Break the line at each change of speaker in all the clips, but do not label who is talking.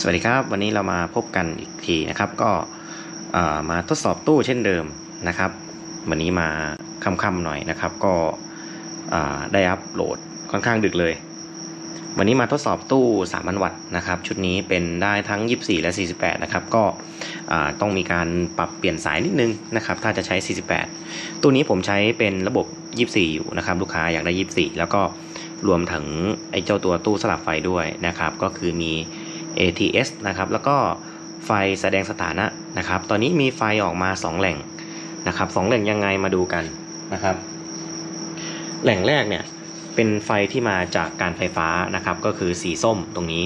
สวัสดีครับ วันนี้เรามาพบกันอีกทีนะครับ ก็มาทดสอบตู้เช่นเดิมนะครับ วันนี้มาค่ำๆหน่อยนะครับ ก็ได้อัพโหลดค่อนข้างดึกเลย วันนี้มาทดสอบตู้3,000วัตต์นะครับ ชุดนี้เป็นได้ทั้ง 24 และ 48 นะครับ ก็ต้องมีการปรับเปลี่ยนสายนิดนึงนะครับ ถ้าจะใช้ 48 ตู้นี้ผมใช้เป็นระบบ 24 อยู่นะครับ ลูกค้าอยากได้ 24 แล้วก็รวมถึงไอ้เจ้าตัวตู้สลับไฟด้วยนะครับ ก็คือมี ATS นะครับแล้วก็ไฟแสดงสถานะนะครับ ตอนนี้มีไฟออกมา 2 แหล่งนะครับสองแหล่งยังไงมาดูกันนะครับ แหล่งแรกเนี่ยเป็นไฟที่มาจากการไฟฟ้านะครับก็คือสีส้มตรงนี้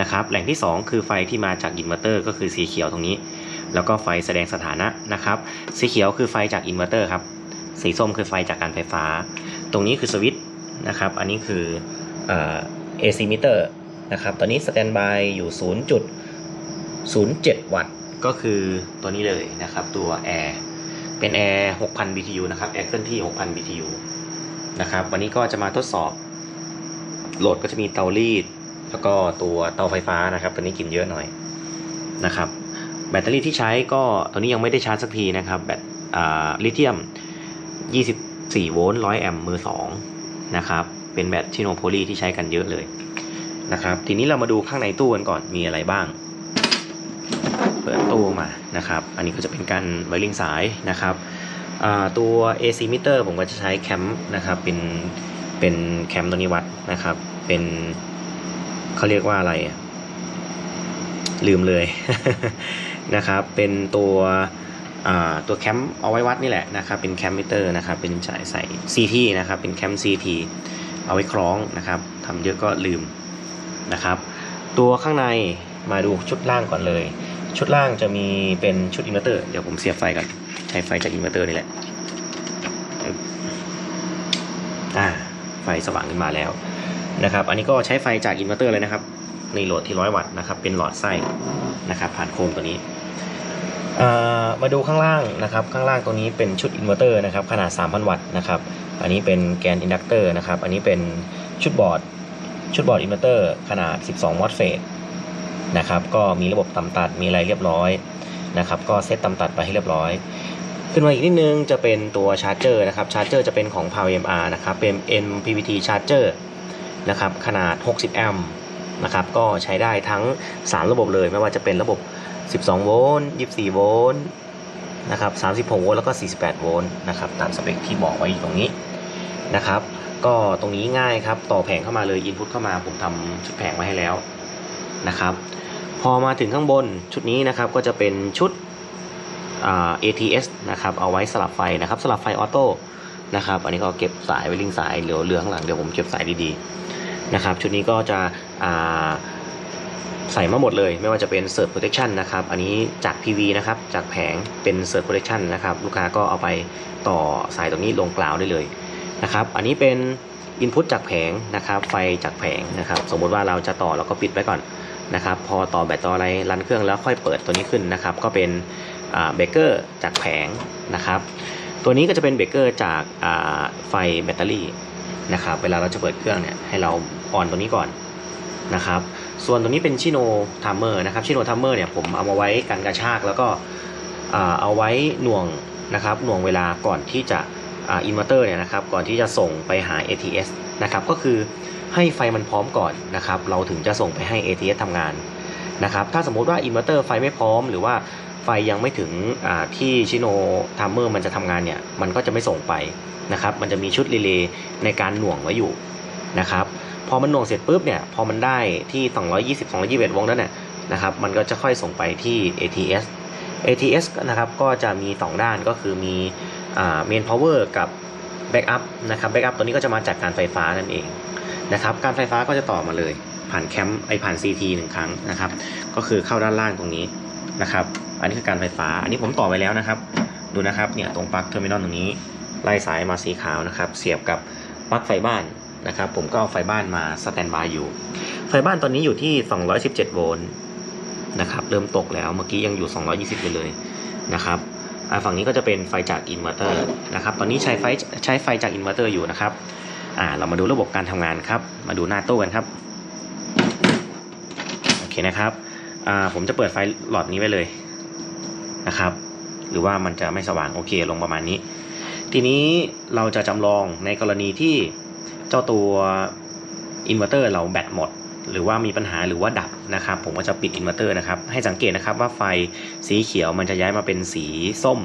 นะครับ แหล่งที่ 2 คือไฟที่มาจากอินเวอร์เตอร์ก็คือสีเขียวตรงนี้ แล้วก็ไฟแสดงสถานะนะครับ สีเขียวคือไฟจากอินเวอร์เตอร์ครับสีส้มคือไฟจากการไฟฟ้า ตรงนี้คือสวิตช์นะครับ อันนี้คือเอ่อ AC meter นะครับ ตอนนี้สแตนบายอยู่ 0.07 วัตต์ ก็คือตัวนี้เลยนะครับ ตัวแอร์เป็นแอร์6,000 BTU นะครับแอร์เคลื่อนที่ 6,000 BTU นะครับ วันนี้ก็จะมาทดสอบ โหลดก็จะมีเตารีด แล้วก็ตัวเตาไฟฟ้านะครับ ตัวนี้กินเยอะหน่อยนะครับ แบตเตอรี่ที่ใช้ก็ตัวนี้ยังไม่ได้ชาร์จสักทีนะครับ แบตลิเธียม 24 โวลต์ 100 แอมป์มือ 2 นะครับ เป็นแบตชิโนโพลีที่ใช้กันเยอะเลย นะครับ ทีนี้เรามาดูข้างในตู้กันก่อนมีอะไรบ้าง เปิดตู้มานะครับ อันนี้ก็จะเป็นการไวริงสายนะครับตัว AC meter ผมก็จะใช้แคมนะครับเป็นเป็นแคมตัวนี้วัดนะครับ เป็นเขาเรียกว่าอะไร ลืมเลยนะครับ เป็นตัวตัวแคมเอาไว้วัดนี่แหละนะครับเป็นแคมมิเตอร์นะครับเป็นสายใส่ CT นะครับเป็นแคม CT เอาไว้คล้องนะครับทำเยอะก็ลืม นะครับ ตัวข้างในมาดูชุดล่างก่อนเลย ชุดล่างจะมีเป็นชุดอินเวอร์เตอร์เดี๋ยวผมเสียบไฟก่อนใช้ไฟจากอินเวอร์เตอร์นี่แหละอ่าไฟสว่างขึ้นมาแล้วนะครับ อันนี้ก็ใช้ไฟจากอินเวอร์เตอร์เลยนะครับในโหลดที่ร้อยวัตต์นะครับ เป็นหลอดไส้นะครับ ผ่านโคมตัวนี้อ่ามาดูข้างล่างนะครับ ข้างล่างตัวนี้เป็นชุดอินเวอร์เตอร์นะครับ ขนาด 3,000 วัตต์นะครับ อันนี้เป็นแกนอินดักเตอร์นะครับ อันนี้เป็นชุดบอร์ด ชุดบอร์ดอินเวอร์เตอร์ขนาด 12 วัตต์เฟสนะครับก็มีระบบต่ำตัดมีอะไรเรียบร้อยนะครับก็เซตต่ำตัดไปให้เรียบร้อย ขึ้นมาอีกนิดนึงจะเป็นตัวชาร์จเจอร์นะครับชาร์จเจอร์จะเป็นของ Power MR นะครับเป็น MPPT Charger นะครับขนาด 60 แอมป์นะครับก็ใช้ได้ทั้ง 3 ระบบเลยไม่ว่าจะเป็นระบบ 12 โวลต์24 โวลต์นะครับ36 โวลต์แล้วก็ 48 โวลต์นะครับตามสเปคที่บอกไว้อยู่ตรงนี้นะครับ ก็ตรงนี้ง่ายครับ ต่อแผงเข้ามาเลยอินพุตเข้ามาผมทำชุดแผงไว้ให้แล้วนะครับ พอมาถึงข้างบนชุดนี้นะครับก็จะเป็นชุดอ่า ATS นะครับเอาไว้สลับไฟนะครับ สลับไฟออโต้นะครับ อันนี้ก็เก็บสายไว้ลิงสายเหลือเหลือข้างหลังเดี๋ยวผมเก็บสายดีๆนะครับ ชุดนี้ก็จะอ่าใส่มาหมดเลย ไม่ว่าจะเป็น Surge Protection นะครับ อันนี้จาก PV นะครับ จากแผงเป็น Surge Protection นะครับ ลูกค้าก็เอาไปต่อสายตรงนี้ลงกล่าวได้เลย นะครับ อันนี้เป็น Input จากแผงนะครับ ไฟจากแผงนะครับ สมมติว่าเราจะต่อเราก็ปิดไว้ก่อนนะครับ พอต่อแบตต่ออะไรรันเครื่องแล้วค่อยเปิดตัวนี้ขึ้นนะครับ ก็เป็นเบเกอร์จากแผงนะครับ ตัวนี้ก็จะเป็นเบเกอร์จากไฟแบตเตอรี่นะครับ เวลาเราจะเปิดเครื่องเนี่ยให้เราออนตัวนี้ก่อนนะครับ ส่วนตัวนี้เป็นชิโนทัมเมอร์นะครับ ชิโนทัมเมอร์เนี่ยผมเอามาไว้กันกระชากแล้วก็เอาไว้หน่วงนะครับหน่วงเวลาก่อนที่จะ อินเวอร์เตอร์เนี่ยนะครับก่อนที่จะส่งไปหา ATS นะครับก็คือให้ไฟมันพร้อมก่อนนะครับเราถึงจะส่งไปให้ ATS ทำงานนะครับถ้าสมมุติว่าอินเวอร์เตอร์ไฟไม่พร้อมหรือว่าไฟยังไม่ถึงที่ชิโนทัมเมอร์มันจะทำงานเนี่ยมันก็จะไม่ส่งไปนะครับมันจะมีชุดรีเลย์ในการหน่วงไว้อยู่นะครับพอมันหน่วงเสร็จปุ๊บเนี่ยพอมันได้ที่ 220 221วลต์นั้นเนี่ยนะครับมันก็จะค่อยส่งไปที่ ATS ATS นะครับก็จะมี 2 ด้านก็คือมี เมนพาวเวอร์กับแบ็กอัพนะครับแบ็กอัพตัวนี้ก็จะมาจากการไฟฟ้านั่นเองนะครับการไฟฟ้าก็จะต่อมาเลย ผ่านแคมป์ไอผ่าน CT หนึ่งครั้งนะครับ ก็คือเข้าด้านล่างตรงนี้นะครับ อันนี้คือการไฟฟ้า อันนี้ผมต่อไปแล้วนะครับ ดูนะครับเนี่ยตรงปลั๊กเทอร์มินอลตรงนี้ไล่สายมาสีขาวนะครับ เสียบกับปลั๊กไฟบ้านนะครับ ผมก็เอาไฟบ้านมาสแตนบายอยู่ ไฟบ้านตอนนี้อยู่ที่ 217 โวลต์นะครับ เริ่มตกแล้วเมื่อกี้ยังอยู่ 220 ไปเลยนะครับ ฝั่งนี้ก็จะเป็นไฟจากอินเวอร์เตอร์นะครับ ตอนนี้ใช้ไฟใช้ไฟจากอินเวอร์เตอร์อยู่นะครับอ่าเรามาดูระบบการทำงานครับ มาดูหน้าตู้กันครับ โอเคนะครับอ่าผมจะเปิดไฟหลอดนี้ไว้เลยนะครับ หรือว่ามันจะไม่สว่างโอเคลงประมาณนี้ ทีนี้เราจะจำลองในกรณีที่เจ้าตัวอินเวอร์เตอร์เราแบตหมด หรือว่ามีปัญหาหรือว่าดับนะครับ ผมก็จะปิดอินเวอร์เตอร์นะครับ ให้สังเกตนะครับว่าไฟสีเขียวมันจะย้ายมาเป็นสีส้ม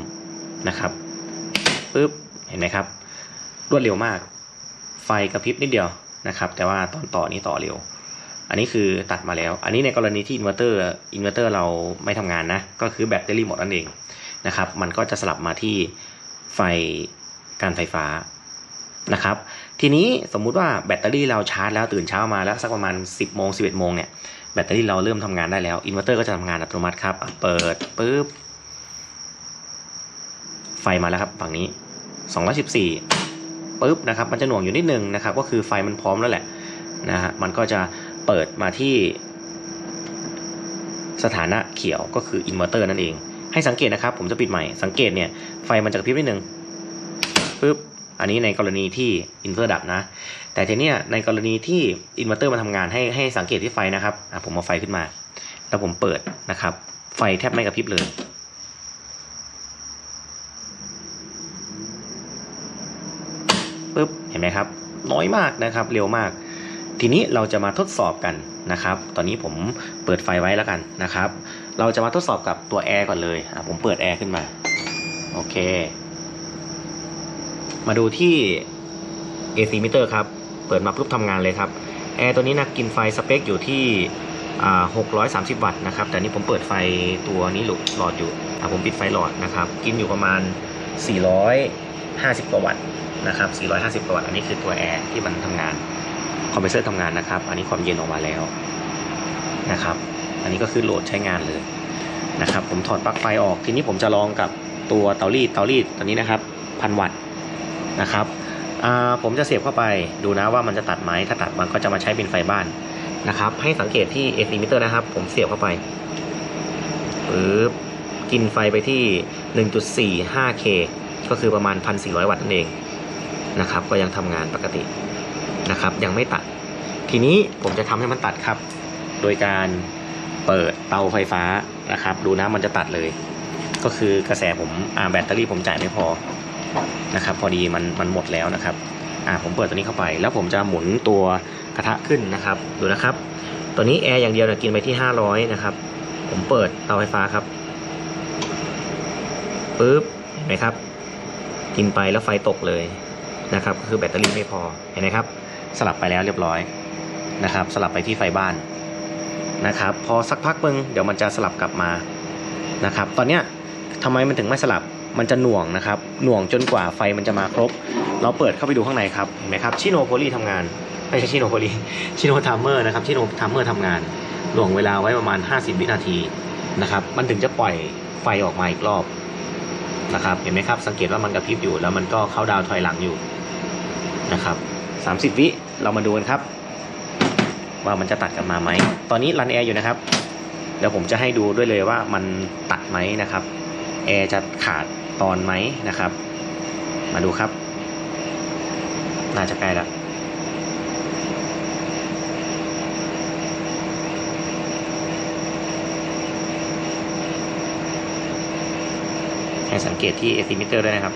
นะครับปึ๊บเห็นไหมครับ รวดเร็วมาก ไฟกระพริบนิดเดียวนะครับ แต่ว่าตอนต่อนี้ต่อเร็ว อันนี้คือตัดมาแล้ว อันนี้ในกรณีที่อินเวอร์เตอร์อินเวอร์เตอร์เราไม่ทำงานนะ ก็คือแบตเตอรี่หมดนั่นเองนะครับ มันก็จะสลับมาที่ไฟการไฟฟ้านะครับ ทีนี้สมมุติว่าแบตเตอรี่เราชาร์จแล้วตื่นเช้ามาแล้วสักประมาณ 10โมง11โมงเนี่ยแบตเตอรี่เราเริ่มทำงานได้แล้วอินเวอร์เตอร์ก็จะทำงานอัตโนมัติครับเปิดปุ๊บไฟมาแล้วครับฝั่งนี้ 214ปุ๊บนะครับมันจะหน่วงอยู่นิดนึงนะครับก็คือไฟมันพร้อมแล้วแหละนะฮะมันก็จะเปิดมาที่สถานะเขียวก็คืออินเวอร์เตอร์นั่นเอง ให้สังเกตนะครับ ผมจะปิดใหม่สังเกตเนี่ยไฟมันจะกระพริบนิดนึงปึ๊บ อันนี้ในกรณีที่อินเวอร์เตอร์ดับนะ แต่ทีเนี้ยในกรณีที่อินเวอร์เตอร์มาทำงานให้ให้สังเกตที่ไฟนะครับผมเอาไฟขึ้นมา แล้วผมเปิดนะครับ ไฟแทบไม่กระพริบเลยปึ๊บเห็นไหมครับ น้อยมากนะครับ เร็วมาก ทีนี้เราจะมาทดสอบกันนะครับ ตอนนี้ผมเปิดไฟไว้แล้วกันนะครับ เราจะมาทดสอบกับตัวแอร์ก่อนเลยผมเปิดแอร์ขึ้นมา โอเค มาดูที่ AC meter ครับ เปิดมาปุ๊บทำงานเลยครับ แอร์ตัวนี้นะกินไฟสเปคอยู่ที่อ่า630 วัตต์นะครับ แต่นี่ผมเปิดไฟตัวนี้หลุดหลอดอยู่ผมปิดไฟหลอดนะครับ กินอยู่ประมาณ 450กว่าวัตต์นะครับ 450กว่าวัตต์ อันนี้คือตัวแอร์ที่มันทำงาน คอมเพรสเซอร์ทำงานนะครับ อันนี้ความเย็นออกมาแล้วนะครับ อันนี้ก็คือโหลดใช้งานเลยนะครับ ผมถอดปลั๊กไฟออก ทีนี้ผมจะลองกับตัวเตารีด เตารีดตัวนี้นะครับ พันวัตต์ นะครับผมจะเสียบเข้าไปดูนะว่ามันจะตัดไหมถ้าตัดมันก็จะมาใช้เป็นไฟบ้านนะครับ ให้สังเกตที่ AC meter นะครับ ผมเสียบเข้าไปปึ๊บกินไฟไปที่ 1.45K ก็คือประมาณ 1,400 วัตต์นั่นเองนะครับ ก็ยังทำงานปกตินะครับ ยังไม่ตัด ทีนี้ผมจะทำให้มันตัดครับ โดยการเปิดเตาไฟฟ้านะครับ ดูนะมันจะตัดเลย ก็คือกระแสผมอาแบตเตอรี่ผมจ่ายไม่พอ นะครับ พอดีมันมันหมดแล้วนะครับอ่าผมเปิดตัวนี้เข้าไป แล้วผมจะหมุนตัวกระทะขึ้นนะครับ ดูนะครับ ตัวนี้แอร์อย่างเดียวเนี่ยกินไปที่ 500 นะครับ ผมเปิดเตาไฟฟ้าครับปึ๊บเห็นไหมครับ กินไปแล้วไฟตกเลยนะครับก็คือแบตเตอรี่ไม่พอเห็นไหมครับ สลับไปแล้วเรียบร้อยนะครับ สลับไปที่ไฟบ้านนะครับ พอสักพักมึงเดี๋ยวมันจะสลับกลับมานะครับ ตอนเนี้ยทำไมมันถึงไม่สลับ มันจะหน่วงนะครับ หน่วงจนกว่าไฟมันจะมาครบ เราเปิดเข้าไปดูข้างในครับ เห็นไหมครับชิโนโพลีทำงาน ไม่ใช่ชิโนโพลีชิโนทัมเมอร์นะครับชิโนทัมเมอร์ทำงาน หน่วงเวลาไว้ประมาณ 50 วินาทีนะครับ มันถึงจะปล่อยไฟออกมาอีกรอบนะครับ เห็นไหมครับ สังเกตว่ามันกระพริบอยู่ แล้วมันก็เข้าดาวถอยหลังอยู่นะครับ 30 วิ เรามาดูกันครับ ว่ามันจะตัดกลับมาไหม ตอนนี้รันแอร์อยู่นะครับ เดี๋ยวผมจะให้ดูด้วยเลยว่ามันตัดไหมนะครับ แอร์จะขาด ตอนไหมนะครับ มาดูครับ น่าจะใกล้แล้วให้สังเกตที่ AC meter ด้วยนะครับ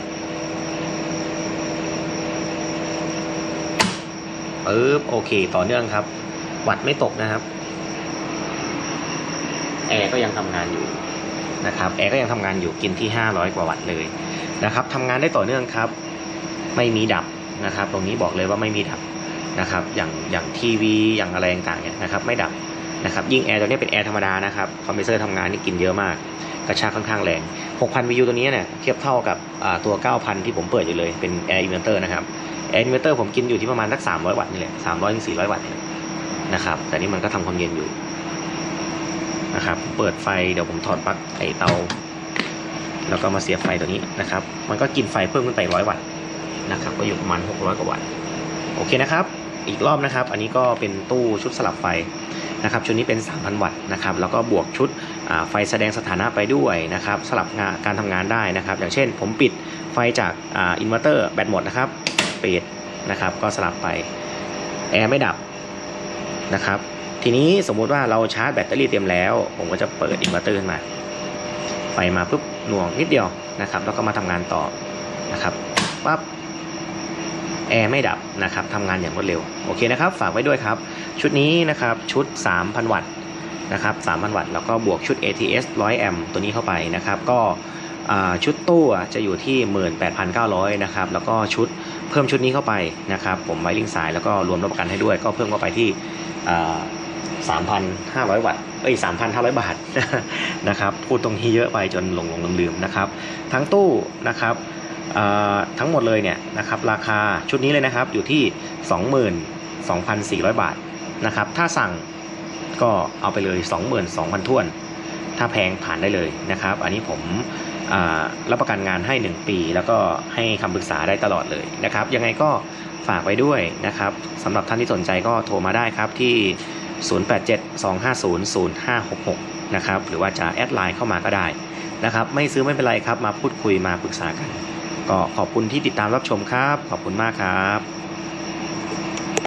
ปึ๊บโอเค ต่อเนื่องครับ วัดไม่ตกนะครับ แอร์ก็ยังทำงานอยู่ นะครับแอร์ก็ยังทำงานอยู่กินที่ 500 กว่าวัตต์เลยนะครับทำงานได้ต่อเนื่องครับ ไม่มีดับนะครับ ตรงนี้บอกเลยว่าไม่มีดับนะครับ อย่างอย่างทีวีอย่างอะไรต่างๆเนี่ยนะครับ ไม่ดับนะครับ ยิ่งแอร์ตัวนี้เป็นแอร์ธรรมดานะครับคอมเพรสเซอร์ทำงานนี่กินเยอะมาก กระชากค่อนข้างแรง 6,000 VU ตัวนี้เนี่ยเทียบเท่ากับตัว 9,000 ที่ผมเปิดอยู่เลยเป็นแอร์อินเวอร์เตอร์นะครับแอร์อินเวอร์เตอร์ผมกินอยู่ที่ประมาณสัก300 วัตต์นี่แหละ300ถึง400 วัตต์นะครับ แต่นี่มันก็ทำความเย็นอยู่ นะครับ เปิดไฟเดี๋ยวผมถอดปลั๊กไอเตา แล้วก็มาเสียบไฟตัวนี้นะครับ มันก็กินไฟเพิ่มขึ้นไป100วัตต์นะครับ ก็อยู่ประมาณ 600 กว่าวัตต์ โอเคนะครับ อีกรอบนะครับ อันนี้ก็เป็นตู้ชุดสลับไฟนะครับ ชุดนี้เป็น 3,000 วัตต์นะครับ แล้วก็บวกชุดไฟแสดงสถานะไปด้วยนะครับ สลับงานการทำงานได้นะครับ อย่างเช่น ผมปิดไฟจากอินเวอร์เตอร์แบตหมดนะครับปิดนะครับ ก็สลับไป แอร์ไม่ดับนะครับ ทีนี้สมมุติว่าเราชาร์จแบตเตอรี่เต็มแล้ว ผมก็จะเปิดอินเวอร์เตอร์ขึ้นมาไฟมาปุ๊บหน่วงนิดเดียวนะครับ แล้วก็มาทำงานต่อนะครับปั๊บแอร์ไม่ดับนะครับทำงานอย่างรวดเร็ว โอเคนะครับ ฝากไว้ด้วยครับ ชุดนี้นะครับชุด 3,000 วัตต์นะครับ3,000 วัตต์ แล้วก็บวกชุด ATS 100 แอมป์ตัวนี้เข้าไปนะครับ ก็ชุดตู้จะอยู่ที่ 18,900 นะครับ แล้วก็ชุดเพิ่มชุดนี้เข้าไปนะครับ ผมไวริงสายแล้วก็รวมรับประกันให้ด้วย ก็เพิ่มเข้าไปที่ 3,500 วัตต์เอ้ย3,500 บาทนะครับพูดตรงนี้เยอะไปจนหลงหลงลืมๆนะครับ ทั้งตู้นะครับทั้งหมดเลยเนี่ยนะครับราคาชุดนี้เลยนะครับอยู่ที่ 22,400 บาทนะครับถ้าสั่งก็เอาไปเลย 22,000ท้วน ถ้าแพงผ่านได้เลยนะครับ อันนี้ผมรับประกันงานให้ 1 ปี แล้วก็ให้คำปรึกษาได้ตลอดเลยนะครับ ยังไงก็ฝากไว้ด้วยนะครับสำหรับท่านที่สนใจก็โทรมาได้ครับที่ 0872500566 นะครับ หรือว่าจะแอดไลน์เข้ามาก็ได้นะครับ ไม่ซื้อไม่เป็นไรครับ มาพูดคุยมาปรึกษากัน ก็ขอบคุณที่ติดตามรับชมครับ ขอบคุณมากครับ